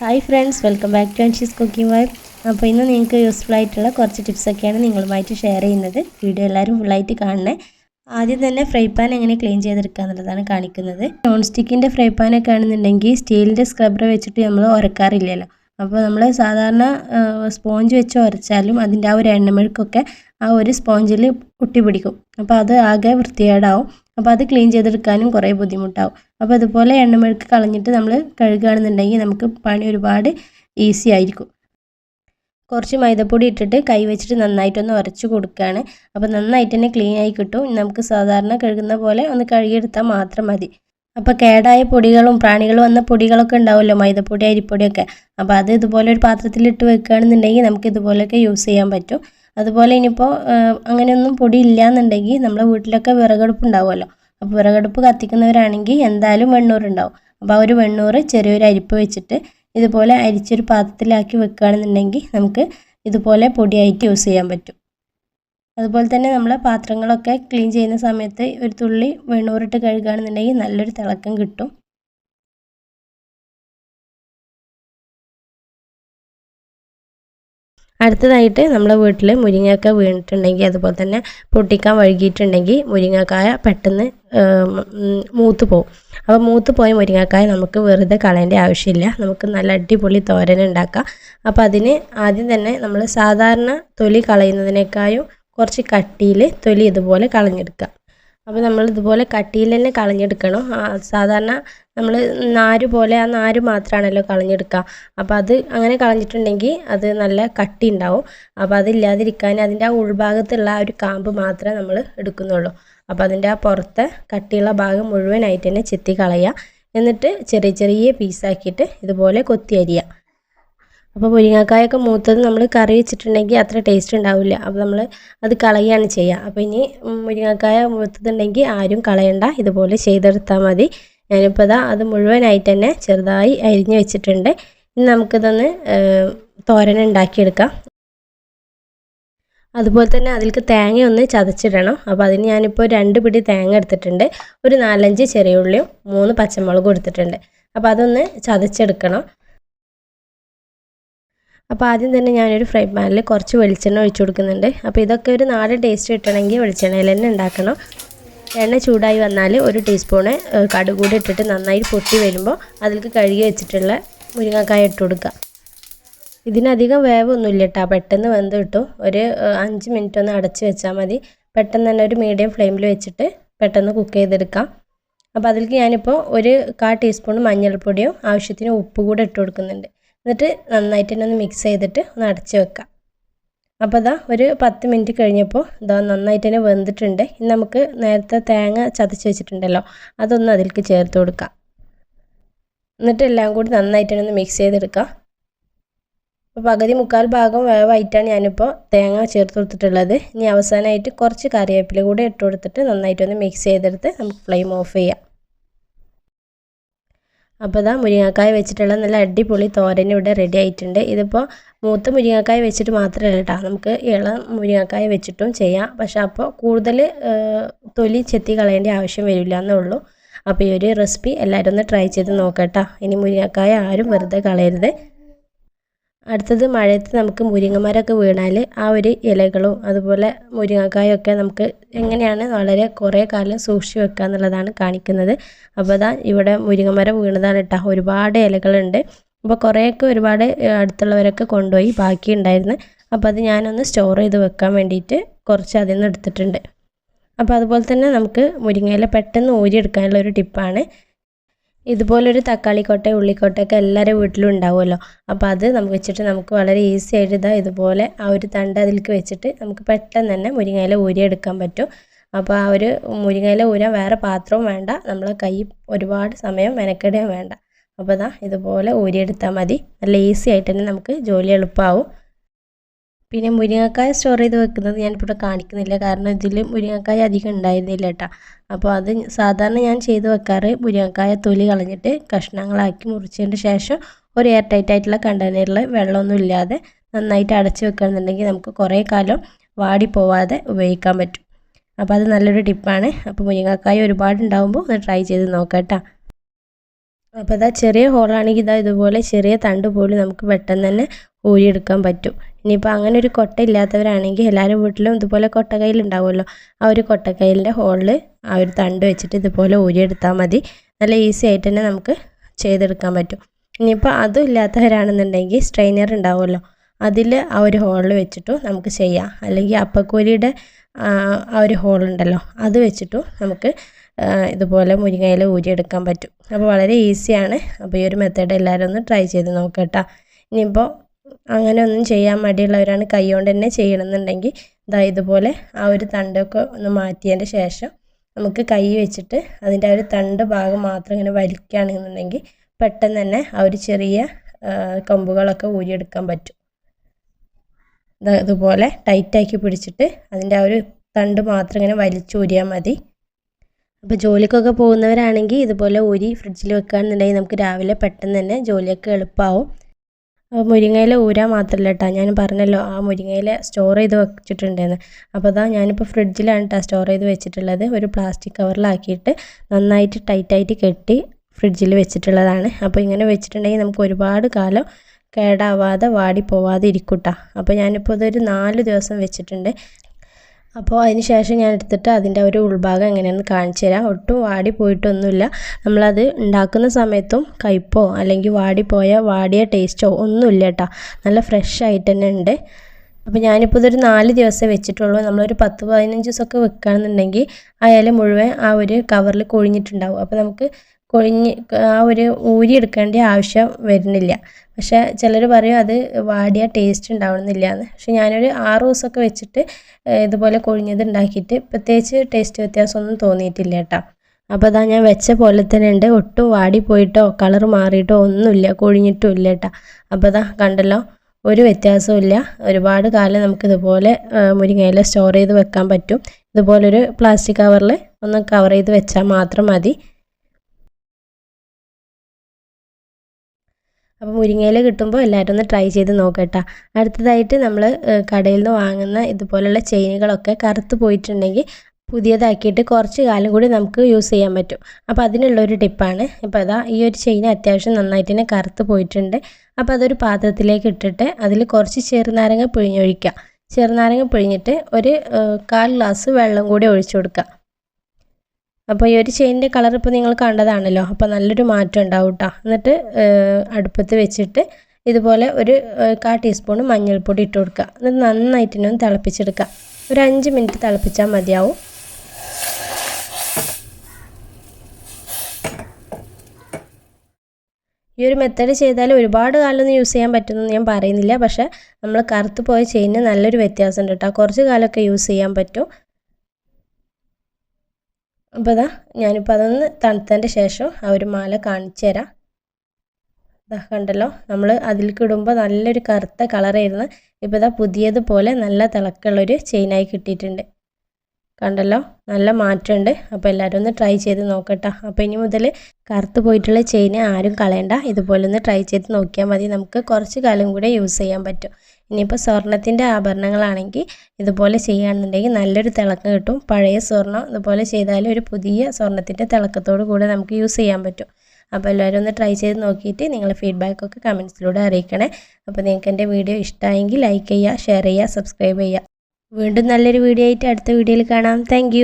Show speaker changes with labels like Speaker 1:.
Speaker 1: Hi friends welcome back to Anshi's cooking vibe അപ്പോൾ ഇന്ന് നിങ്ങൾക്ക് യൂസ്ഫുൾ ആയിട്ടുള്ള കുറച്ച് ടിപ്സൊക്കെയാണ് നിങ്ങളുമായിട്ട് ഷെയർ ചെയ്യുന്നത്. വീഡിയോ എല്ലാവരും ഫുള്ളായിട്ട് കാണണേ. ആദ്യം തന്നെ ഫ്രൈ പാൻ എങ്ങനെ ക്ലീൻ ചെയ്തെടുക്കുക എന്നുള്ളതാണ് കാണിക്കുന്നത്. നോൺ സ്റ്റിക്കിന്റെ ഫ്രൈ പാനൊക്കെ ആണെന്നുണ്ടെങ്കിൽ സ്റ്റീലിന്റെ സ്ക്രബ്ബർ വെച്ചിട്ട് നമ്മൾ ഉരക്കാറില്ലല്ലോ. അപ്പോൾ നമ്മൾ സാധാരണ സ്പോഞ്ച് വെച്ച് ഉരച്ചാലും അതിന്റെ ആ ഒരു എണ്ണമെഴുക്കൊക്കെ ആ ഒരു സ്പോഞ്ചിൽ ഒട്ടിപ്പിടിക്കും അപ്പോൾ അത് ആകെ വൃത്തികേടാവും. അപ്പോൾ അത് ക്ലീൻ ചെയ്തെടുക്കാനും കുറേ ബുദ്ധിമുട്ടാവും. അപ്പോൾ അതുപോലെ എണ്ണമെഴുക്ക് കളഞ്ഞിട്ട് നമ്മൾ കഴുകുകയാണെന്നുണ്ടെങ്കിൽ നമുക്ക് പണി ഒരുപാട് ഈസി ആയിരിക്കും. കുറച്ച് മൈദപ്പൊടി ഇട്ടിട്ട് കൈ വെച്ചിട്ട് നന്നായിട്ടൊന്ന് ഉരച്ച് കൊടുക്കുകയാണ്. അപ്പോൾ നന്നായിട്ട് തന്നെ ക്ലീൻ ആയി കിട്ടും. നമുക്ക് സാധാരണ കഴുകുന്ന പോലെ ഒന്ന് കഴുകിയെടുത്താൽ മാത്രം മതി. അപ്പോൾ കേടായ പൊടികളും പ്രാണികൾ വന്ന പൊടികളൊക്കെ ഉണ്ടാവുമല്ലോ മൈദപ്പൊടി അരിപ്പൊടിയൊക്കെ. അപ്പോൾ അത് ഇതുപോലെ ഒരു പാത്രത്തിലിട്ട് വെക്കുകയാണെന്നുണ്ടെങ്കിൽ നമുക്ക് ഇതുപോലെയൊക്കെ യൂസ് ചെയ്യാൻ പറ്റും. അതുപോലെ ഇനിയിപ്പോൾ അങ്ങനെയൊന്നും പൊടി ഇല്ല എന്നുണ്ടെങ്കിൽ നമ്മുടെ വീട്ടിലൊക്കെ വിറകടുപ്പ് ഉണ്ടാവുമല്ലോ അപ്പോൾ വിറകടുപ്പ് കത്തിക്കുന്നവരാണെങ്കിൽ എന്തായാലും വെണ്ണൂറ് ഉണ്ടാവും അപ്പോൾ ആ ഒരു വെണ്ണൂറ് ചെറിയൊരു അരിപ്പ് വെച്ചിട്ട് ഇതുപോലെ അരിച്ചൊരു പാത്രത്തിലാക്കി വെക്കുകയാണെന്നുണ്ടെങ്കിൽ നമുക്ക് ഇതുപോലെ പൊടിയായിട്ട് യൂസ് ചെയ്യാൻ പറ്റും. അതുപോലെ തന്നെ നമ്മൾ പാത്രങ്ങളൊക്കെ ക്ലീൻ ചെയ്യുന്ന സമയത്ത് ഒരു തുള്ളി വെണ്ണൂറിട്ട് കഴുകുകയാണെന്നുണ്ടെങ്കിൽ നല്ലൊരു തിളക്കം കിട്ടും. അടുത്തതായിട്ട് നമ്മുടെ വീട്ടിൽ മുരിങ്ങക്ക വീണിട്ടുണ്ടെങ്കിൽ അതുപോലെ തന്നെ പൊട്ടിക്കാൻ വഴുകിയിട്ടുണ്ടെങ്കിൽ മുരിങ്ങക്കായ പെട്ടെന്ന് മൂത്ത് പോകും അപ്പോൾ മൂത്ത് പോയ മുരിങ്ങക്കായ നമുക്ക് വെറുതെ കളയേണ്ട ആവശ്യമില്ല. നമുക്ക് നല്ല അടിപൊളി തോരൻ ഉണ്ടാക്കാം. അപ്പോൾ അതിന് ആദ്യം തന്നെ നമ്മൾ സാധാരണ തൊലി കളയുന്നതിനേക്കാളും കുറച്ച് കട്ടിയിൽ തൊലി ഇതുപോലെ കളഞ്ഞെടുക്കുക. അപ്പോൾ നമ്മൾ ഇതുപോലെ കട്ടിയിൽ തന്നെ കളഞ്ഞെടുക്കണം. സാധാരണ നമ്മൾ നാര് പോലെ ആ നാര് മാത്രമാണല്ലോ കളഞ്ഞെടുക്കുക അപ്പോൾ അത് അങ്ങനെ കളഞ്ഞിട്ടുണ്ടെങ്കിൽ അത് നല്ല കട്ടി ഉണ്ടാവും. അപ്പോൾ അതില്ലാതിരിക്കാൻ അതിന്റെ ആ ഉൾഭാഗത്തുള്ള ആ ഒരു കാമ്പ് മാത്രമേ നമ്മൾ എടുക്കുന്നുള്ളൂ. അപ്പോൾ അതിന്റെ ആ പുറത്തെ കട്ടിയുള്ള ഭാഗം മുഴുവനായിട്ട് തന്നെ ചെത്തി കളയുക. എന്നിട്ട് ചെറിയ ചെറിയ പീസാക്കിയിട്ട് ഇതുപോലെ കൊത്തി അരിയുക അപ്പോൾ മുരിങ്ങാക്കായൊക്കെ മൂത്തത് നമ്മൾ കറി വെച്ചിട്ടുണ്ടെങ്കിൽ അത്ര ടേസ്റ്റ് ഉണ്ടാവില്ല. അപ്പോൾ നമ്മൾ അത് കളയുകയാണ് ചെയ്യുക അപ്പോൾ ഇനി മുരിങ്ങാക്കായ മൂത്തതുണ്ടെങ്കിൽ ആരും കളയണ്ട. ഇതുപോലെ ചെയ്തെടുത്താൽ മതി. ഞാനിപ്പോൾ ഇതാ അത് മുഴുവനായിട്ട് തന്നെ ചെറുതായി അരിഞ്ഞ് വെച്ചിട്ടുണ്ട്. ഇനി നമുക്കിതൊന്ന് തോരൻ ഉണ്ടാക്കിയെടുക്കാം. അതുപോലെ തന്നെ അതിൽക്ക് തേങ്ങ ഒന്ന് ചതച്ചിടണം. അപ്പോൾ അതിന് ഞാനിപ്പോൾ രണ്ട് പിടി തേങ്ങ എടുത്തിട്ടുണ്ട്. ഒരു നാലഞ്ച് ചെറിയ ഉള്ളിയും മൂന്ന് പച്ചമുളകും എടുത്തിട്ടുണ്ട്. അപ്പോൾ അതൊന്ന് ചതച്ചെടുക്കണം. അപ്പോൾ ആദ്യം തന്നെ ഞാനൊരു ഫ്രൈ പാനിൽ കുറച്ച് വെളിച്ചെണ്ണ ഒഴിച്ചു കൊടുക്കുന്നുണ്ട്. അപ്പോൾ ഇതൊക്കെ ഒരു നാടൻ ടേസ്റ്റ് കിട്ടണമെങ്കിൽ വെളിച്ചെണ്ണയിൽ തന്നെ ഉണ്ടാക്കണം. എണ്ണ ചൂടായി വന്നാൽ ഒരു ടീസ്പൂണ് കടുക് കൂടി ഇട്ടിട്ട് നന്നായി പൊട്ടി വരുമ്പോൾ അതിലേക്ക് കഴുകി വെച്ചിട്ടുള്ള മുരിങ്ങക്കായ ഇട്ട് കൊടുക്കുക. ഇതിനധികം വേവൊന്നുമില്ല കേട്ടോ പെട്ടെന്ന് വെന്ത് കിട്ടും. ഒരു അഞ്ച് മിനിറ്റ് ഒന്ന് അടച്ച് വെച്ചാൽ മതി. പെട്ടെന്ന് തന്നെ ഒരു മീഡിയം ഫ്ലെയിമിൽ വെച്ചിട്ട് പെട്ടെന്ന് കുക്ക് ചെയ്തെടുക്കാം. അപ്പോൾ അതിലേക്ക് ഞാനിപ്പോൾ ഒരു കാ ടീസ്പൂൺ മഞ്ഞൾപ്പൊടിയും ആവശ്യത്തിന് ഉപ്പ് കൂടെ ഇട്ട് കൊടുക്കുന്നുണ്ട്. എന്നിട്ട് നന്നായിട്ട് തന്നെ ഒന്ന് മിക്സ് ചെയ്തിട്ട് ഒന്ന് അടച്ച് വെക്കാം. അപ്പോൾ ഇതാ ഒരു പത്ത് മിനിറ്റ് കഴിഞ്ഞപ്പോൾ ഇതാ നന്നായിട്ട് തന്നെ വെന്തിട്ടുണ്ട്. ഇനി നമുക്ക് നേരത്തെ തേങ്ങ ചതച്ച് വെച്ചിട്ടുണ്ടല്ലോ അതൊന്ന് അതിലേക്ക് ചേർത്ത് കൊടുക്കാം. എന്നിട്ട് എല്ലാം കൂടി നന്നായിട്ട് തന്നെ ഒന്ന് മിക്സ് ചെയ്തെടുക്കാം. അപ്പോൾ പകുതി മുക്കാൽ ഭാഗം വേവായിട്ടാണ് ഞാനിപ്പോൾ തേങ്ങ ചേർത്ത് കൊടുത്തിട്ടുള്ളത്. ഇനി അവസാനമായിട്ട് കുറച്ച് കറിവേപ്പില കൂടി ഇട്ട് കൊടുത്തിട്ട് നന്നായിട്ടൊന്ന് മിക്സ് ചെയ്തെടുത്ത് നമുക്ക് ഫ്ലെയിം ഓഫ് ചെയ്യാം. അപ്പോൾ ഇതാ മുരിങ്ങക്കായ വെച്ചിട്ടുള്ള നല്ല അടിപൊളി തോരൻ ഇവിടെ റെഡി ആയിട്ടുണ്ട്. ഇതിപ്പോൾ മൂത്ത മുരിങ്ങക്കായ വെച്ചിട്ട് മാത്രമല്ല കേട്ടോ നമുക്ക് ഇളം മുരിങ്ങക്കായ വെച്ചിട്ടും ചെയ്യാം. പക്ഷേ അപ്പോൾ കൂടുതൽ തൊലി ചെത്തി കളയേണ്ട ആവശ്യം വരില്ല എന്നേ ഉള്ളൂ അപ്പോൾ ഈ ഒരു റെസിപ്പി എല്ലാവരും ഒന്ന് ട്രൈ ചെയ്ത് നോക്കട്ടോ ഇനി മുരിങ്ങക്കായ ആരും വെറുതെ കളയരുത്. അടുത്തത് മഴയത്ത് നമുക്ക് മുരിങ്ങമരമൊക്കെ വീണാൽ ആ ഒരു ഇലകളും അതുപോലെ മുരിങ്ങക്കായൊക്കെ നമുക്ക് എങ്ങനെയാണ് വളരെ കുറേ കാലം സൂക്ഷിച്ച് വെക്കുക എന്നുള്ളതാണ് കാണിക്കുന്നത്. അപ്പോൾ അതാ ഇവിടെ മുരിങ്ങമരം വീണതാണ് കേട്ടോ. ഒരുപാട് ഇലകളുണ്ട്. അപ്പോൾ കുറേയൊക്കെ ഒരുപാട് അടുത്തുള്ളവരൊക്കെ കൊണ്ടുപോയി ബാക്കി ഉണ്ടായിരുന്നു. അപ്പോൾ അത് ഞാനൊന്ന് സ്റ്റോർ ചെയ്ത് വെക്കാൻ വേണ്ടിയിട്ട് കുറച്ച് അതിൽ നിന്ന് എടുത്തിട്ടുണ്ട്. അപ്പോൾ അതുപോലെ തന്നെ നമുക്ക് മുരിങ്ങയില പെട്ടെന്ന് ഊരിയെടുക്കാനുള്ള ഒരു ടിപ്പാണ്. ഇതുപോലൊരു തക്കാളിക്കോട്ട ഉള്ളിക്കോട്ടയൊക്കെ എല്ലാവരുടെ വീട്ടിലും ഉണ്ടാവുമല്ലോ അപ്പോൾ അത് നമുക്ക് വെച്ചിട്ട് നമുക്ക് വളരെ ഈസി ആയിട്ട് ഇതാ ഇതുപോലെ ആ ഒരു തണ്ട് അതിലേക്ക് വെച്ചിട്ട് നമുക്ക് പെട്ടെന്ന് തന്നെ മുരിങ്ങയില ഊരിയെടുക്കാൻ പറ്റും. അപ്പോൾ ആ ഒരു മുരിങ്ങയില ഊരാൻ വേറെ പാത്രവും വേണ്ട. നമ്മളെ കൈ ഒരുപാട് സമയം മെനക്കെടുകയും വേണ്ട. അപ്പോൾ ഇതാ ഇതുപോലെ ഊരിയെടുത്താൽ മതി. നല്ല ഈസി ആയിട്ട് തന്നെ നമുക്ക് ജോലി എളുപ്പമാവും. പിന്നെ മുരിങ്ങക്കായ സ്റ്റോർ ചെയ്ത് വെക്കുന്നത് ഞാനിപ്പോൾ കാണിക്കുന്നില്ല. കാരണം ഇതിൽ മുരിങ്ങക്കായ അധികം ഉണ്ടായിരുന്നില്ല കേട്ടോ അപ്പോൾ അത് സാധാരണ ഞാൻ ചെയ്ത് വെക്കാറ് മുരിങ്ങക്കായ തൊലി കളഞ്ഞിട്ട് കഷ്ണങ്ങളാക്കി മുറിച്ചതിന് ശേഷം ഒരു എയർ ടൈറ്റ് ആയിട്ടുള്ള കണ്ടെയ്നറിൽ വെള്ളമൊന്നും ഇല്ലാതെ നന്നായിട്ട് അടച്ച് വെക്കുകയാണെന്നുണ്ടെങ്കിൽ നമുക്ക് കുറേ കാലം വാടി പോവാതെ ഉപയോഗിക്കാൻ പറ്റും. അപ്പോൾ അത് നല്ലൊരു ടിപ്പാണ് അപ്പോൾ മുരിങ്ങക്കായ ഒരുപാട് ഉണ്ടാകുമ്പോൾ ഒന്ന് ട്രൈ ചെയ്ത് നോക്കാം കേട്ടോ അപ്പോൾ ഇതാ ചെറിയ ഹോളാണെങ്കിൽ ഇതാ ഇതുപോലെ ചെറിയ തണ്ട് പോലും നമുക്ക് പെട്ടെന്ന് തന്നെ ഊരിയെടുക്കാൻ പറ്റും. ഇനിയിപ്പോൾ അങ്ങനെ ഒരു കൊട്ട ഇല്ലാത്തവരാണെങ്കിൽ എല്ലാവരും വീട്ടിലും ഇതുപോലെ കൊട്ടക്കയിൽ ഉണ്ടാവുമല്ലോ. ആ ഒരു കൊട്ടക്കയിലിന്റെ ഹോളിൽ ആ ഒരു തണ്ട് വെച്ചിട്ട് ഇതുപോലെ ഊരിയെടുത്താൽ മതി. നല്ല ഈസി ആയിട്ട് തന്നെ നമുക്ക് ചെയ്തെടുക്കാൻ പറ്റും. ഇനിയിപ്പോൾ അതും ഇല്ലാത്തവരാണെന്നുണ്ടെങ്കിൽ സ്ട്രെയിനർ ഉണ്ടാവുമല്ലോ. അതിൽ ആ ഒരു ഹോളിൽ വെച്ചിട്ടും നമുക്ക് ചെയ്യാം. അല്ലെങ്കിൽ അപ്പക്കൂലിയുടെ ആ ഒരു ഹോളുണ്ടല്ലോ. അത് വെച്ചിട്ടും നമുക്ക് ഇതുപോലെ മുരിങ്ങയില ഊരിയെടുക്കാൻ പറ്റും. അപ്പോൾ വളരെ ഈസിയാണ്. അപ്പോൾ ഈ ഒരു മെത്തേഡ് എല്ലാവരും ഒന്ന് ട്രൈ ചെയ്ത് നോക്കട്ടോ ഇനിയിപ്പോൾ അങ്ങനെ ഒന്നും ചെയ്യാൻ മടിയുള്ളവരാണ് കൈ കൊണ്ട് തന്നെ ചെയ്യണമെന്നുണ്ടെങ്കിൽ ഇതാ ഇതുപോലെ ആ ഒരു തണ്ടൊക്കെ ഒന്ന് മാറ്റിയതിന്റെ ശേഷം നമുക്ക് കൈ വെച്ചിട്ട് അതിന്റെ ആ ഒരു തണ്ട് ഭാഗം മാത്രം ഇങ്ങനെ വലിക്കുകയാണെന്നുണ്ടെങ്കിൽ പെട്ടെന്ന് തന്നെ ആ ഒരു ചെറിയ കൊമ്പുകളൊക്കെ ഊരിയെടുക്കാൻ പറ്റും. ഇതുപോലെ ടൈറ്റാക്കി പിടിച്ചിട്ട് അതിന്റെ ആ ഒരു തണ്ട് മാത്രം ഇങ്ങനെ വലിച്ചൂരിയാൽ മതി. അപ്പോൾ ജോലിക്കൊക്കെ പോകുന്നവരാണെങ്കിൽ ഇതുപോലെ ഊരി ഫ്രിഡ്ജിൽ വെക്കുകയാണെന്നുണ്ടെങ്കിൽ നമുക്ക് രാവിലെ പെട്ടെന്ന് തന്നെ ജോലിയൊക്കെ എളുപ്പമാവും അപ്പോൾ മുരിങ്ങയില ഊരാൻ മാത്രമല്ല കേട്ടോ ഞാൻ പറഞ്ഞല്ലോ ആ മുരിങ്ങയില സ്റ്റോർ ചെയ്ത് വെച്ചിട്ടുണ്ടെന്ന്. അപ്പോൾ അതാ ഞാനിപ്പോൾ ഫ്രിഡ്ജിലാണ് കേട്ടോ സ്റ്റോർ ചെയ്ത് വെച്ചിട്ടുള്ളത്. ഒരു പ്ലാസ്റ്റിക് കവറിലാക്കിയിട്ട് നന്നായിട്ട് ടൈറ്റായിട്ട് കെട്ടി ഫ്രിഡ്ജിൽ വെച്ചിട്ടുള്ളതാണ്. അപ്പോൾ ഇങ്ങനെ വെച്ചിട്ടുണ്ടെങ്കിൽ നമുക്ക് ഒരുപാട് കാലം കേടാവാതെ വാടി പോവാതെ ഇരിക്കൂട്ടാ അപ്പോൾ ഞാനിപ്പോൾ ഇതൊരു നാല് ദിവസം വെച്ചിട്ടുണ്ട്. അപ്പോൾ അതിന് ശേഷം ഞാൻ എടുത്തിട്ട് അതിന്റെ ഒരു ഉൾഭാഗം എങ്ങനെയാണെന്ന് കാണിച്ചു തരാം. ഒട്ടും വാടി പോയിട്ടൊന്നുമില്ല. നമ്മളത് ഉണ്ടാക്കുന്ന സമയത്തും കയ്പോ അല്ലെങ്കിൽ വാടിപ്പോയ വാടിയ ടേസ്റ്റോ ഒന്നുമില്ല കേട്ടോ. നല്ല ഫ്രഷ് ആയിട്ട് തന്നെ ഉണ്ട്. അപ്പോൾ ഞാനിപ്പോൾ ഇതൊരു നാല് ദിവസം വെച്ചിട്ടുള്ളൂ. നമ്മളൊരു പത്ത് പതിനഞ്ച് ദിവസമൊക്കെ വെക്കുകയാണെന്നുണ്ടെങ്കിൽ ഇല മുഴുവൻ ആ ഒരു കവറിൽ കൊഴിഞ്ഞിട്ടുണ്ടാവും. അപ്പോൾ നമുക്ക് കൊഴിഞ്ഞ് ആ ഒരു ഊരി എടുക്കേണ്ട ആവശ്യം വരുന്നില്ല. പക്ഷേ ചിലർ പറയും അത് വാടിയ ടേസ്റ്റ് ഉണ്ടാവണമെന്നില്ല എന്ന്. പക്ഷേ ഞാനൊരു ആറ് ദിവസമൊക്കെ വെച്ചിട്ട് ഇതുപോലെ കൊഴിഞ്ഞത് ഉണ്ടാക്കിയിട്ട് പ്രത്യേകിച്ച് ടേസ്റ്റ് വ്യത്യാസമൊന്നും തോന്നിയിട്ടില്ല കേട്ടോ. അപ്പോൾ അതാ ഞാൻ വെച്ച പോലെ തന്നെ ഉണ്ട്. ഒട്ടും വാടിപ്പോയിട്ടോ കളർ മാറിയിട്ടോ ഒന്നുമില്ല കൊഴിഞ്ഞിട്ടും ഇല്ല കേട്ടോ. അപ്പോൾ അതാ കണ്ടല്ലോ ഒരു വ്യത്യാസവും ഇല്ല ഒരുപാട് കാലം നമുക്ക് ഇതുപോലെ മുരിങ്ങയില സ്റ്റോർ ചെയ്ത് വെക്കാൻ പറ്റും. ഇതുപോലൊരു പ്ലാസ്റ്റിക് കവറിൽ ഒന്ന് കവർ ചെയ്ത് വെച്ചാൽ മാത്രം മതി. അപ്പോൾ മുരിങ്ങയില കിട്ടുമ്പോൾ എല്ലാവരും ഒന്ന് ട്രൈ ചെയ്ത് നോക്കട്ടോ. അടുത്തതായിട്ട് നമ്മൾ കടയിൽ നിന്ന് വാങ്ങുന്ന ഇതുപോലുള്ള ചെയിനുകളൊക്കെ കറുത്ത് പോയിട്ടുണ്ടെങ്കിൽ പുതിയതാക്കിയിട്ട് കുറച്ച് കാലം കൂടി നമുക്ക് യൂസ് ചെയ്യാൻ പറ്റും. അപ്പോൾ അതിനുള്ളൊരു ടിപ്പാണ് ഇപ്പോൾ അതാ ഈ ഒരു ചെയിൻ അത്യാവശ്യം നന്നായിട്ട് തന്നെ കറുത്ത് പോയിട്ടുണ്ട്. അപ്പോൾ അതൊരു പാത്രത്തിലേക്ക് ഇട്ടിട്ട് അതിൽ കുറച്ച് ചെറുനാരങ്ങ പിഴിഞ്ഞൊഴിക്കുക. ചെറുനാരങ്ങ പിഴിഞ്ഞിട്ട് ഒരു കാൽ ഗ്ലാസ് വെള്ളം കൂടി ഒഴിച്ചു കൊടുക്കുക. അപ്പോൾ ഈ ഒരു ചെയിനിന്റെ കളർ ഇപ്പോൾ നിങ്ങൾ കണ്ടതാണല്ലോ. അപ്പോൾ നല്ലൊരു മാറ്റം ഉണ്ടാവും കേട്ടോ എന്നിട്ട് അടുപ്പത്ത് വെച്ചിട്ട് ഇതുപോലെ ഒരു കാ ടീസ്പൂൺ മഞ്ഞൾപ്പൊടി ഇട്ട് കൊടുക്കുക. എന്നിട്ട് നന്നായിട്ട് തന്നെ ഒന്ന് തിളപ്പിച്ചെടുക്കുക. ഒരു അഞ്ച് മിനിറ്റ് തിളപ്പിച്ചാൽ മതിയാവും. ഈ ഒരു മെത്തേഡ് ചെയ്താൽ ഒരുപാട് കാലമൊന്നും യൂസ് ചെയ്യാൻ പറ്റുമെന്ന് ഞാൻ പറയുന്നില്ല. പക്ഷേ നമ്മൾ കറുത്ത് പോയ ചെയിന് നല്ലൊരു വ്യത്യാസമുണ്ട് കേട്ടോ കുറച്ച് കാലമൊക്കെ യൂസ് ചെയ്യാൻ പറ്റും. അപ്പോൾ ഇതാ ഞാനിപ്പോൾ അതൊന്ന് തണുത്തതിന്റെ ശേഷം ആ ഒരു മാല കാണിച്ചു തരാം. കണ്ടല്ലോ? നമ്മൾ അതിലേക്ക് ഇടുമ്പോൾ നല്ലൊരു കറുത്ത കളറായിരുന്നു ഇപ്പോൾ ഇതാ പുതിയതുപോലെ നല്ല തിളക്കമുള്ളൊരു ചെയിനായി കിട്ടിയിട്ടുണ്ട്. കണ്ടല്ലോ? നല്ല മാറ്റമുണ്ട്. അപ്പോൾ എല്ലാവരും ഒന്ന് ട്രൈ ചെയ്ത് നോക്കട്ടോ. അപ്പോൾ ഇനി മുതൽ കറുത്ത് പോയിട്ടുള്ള ചെയിൻ ആരും കളയണ്ട. ഇതുപോലെ ഒന്ന് ട്രൈ ചെയ്ത് നോക്കിയാൽ മതി. നമുക്ക് കുറച്ച് കാലം കൂടെ യൂസ് ചെയ്യാൻ പറ്റും. ഇനിയിപ്പോൾ സ്വർണത്തിന്റെ ആഭരണങ്ങളാണെങ്കിൽ ഇതുപോലെ ചെയ്യുകയാണെന്നുണ്ടെങ്കിൽ നല്ലൊരു തിളക്കം കിട്ടും. പഴയ സ്വർണം ഇതുപോലെ ചെയ്താൽ ഒരു പുതിയ സ്വർണത്തിന്റെ തിളക്കത്തോടു കൂടെ നമുക്ക് യൂസ് ചെയ്യാൻ പറ്റും. അപ്പോൾ എല്ലാവരും ഒന്ന് ട്രൈ ചെയ്ത് നോക്കിയിട്ട് നിങ്ങളുടെ ഫീഡ്ബാക്കൊക്കെ കമൻസിലൂടെ അറിയിക്കണേ. അപ്പോൾ നിങ്ങൾക്ക് എന്റെ വീഡിയോ ഇഷ്ടമായെങ്കിൽ ലൈക്ക് ചെയ്യുക ഷെയർ ചെയ്യുക സബ്സ്ക്രൈബ് ചെയ്യുക. വീണ്ടും നല്ലൊരു വീഡിയോ ആയിട്ട് അടുത്ത വീഡിയോയിൽ കാണാം. താങ്ക്